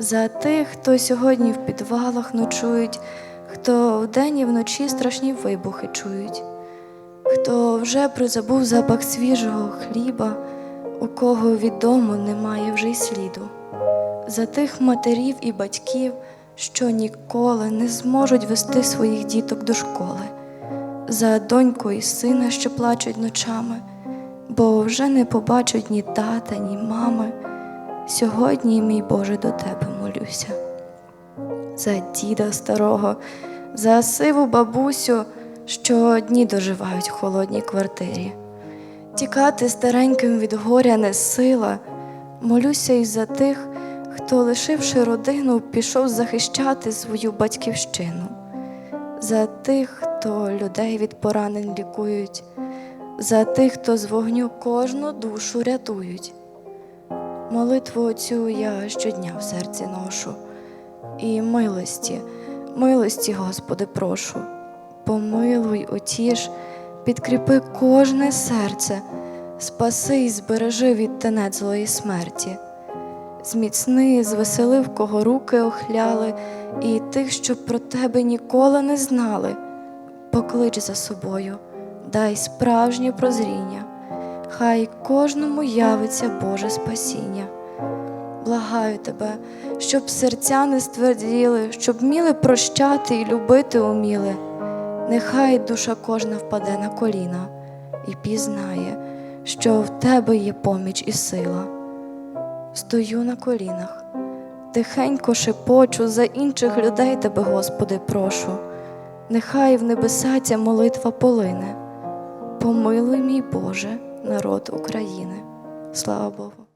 За тих, хто сьогодні в підвалах ночують, хто вдень і вночі страшні вибухи чують, хто вже призабув запах свіжого хліба, у кого від дому немає вже й сліду, за тих матерів і батьків, що ніколи не зможуть вести своїх діток до школи, за доньку і сина, що плачуть ночами, бо вже не побачать ні тата, ні мами. Сьогодні, мій Боже, до Тебе молюся. За діда старого, за сиву бабусю, що дні доживають в холодній квартирі. Тікати стареньким від горя не сила. Молюся і за тих, хто, лишивши родину, пішов захищати свою батьківщину, за тих, хто людей від поранень лікують, за тих, хто з вогню кожну душу рятують. Молитву оцю я щодня в серці ношу, і милості, милості, Господи, прошу. Помилуй, отіш, підкріпи кожне серце, спаси і збережи від тенет злої смерті. Зміцни, звеселив, кого руки охляли, і тих, що про тебе ніколи не знали. Поклич за собою, дай справжнє прозріння хай кожному явиться Боже спасіння. Благаю тебе, щоб серця не стверділи, щоб вміли прощати і любити уміли. Нехай душа кожна впаде на коліна і пізнає, що в тебе є поміч і сила. Стою на колінах, тихенько шепочу за інших людей тебе, Господи, прошу. Нехай в небеса ця молитва полине. Помилуй, мій Боже, народ України. Слава Богу.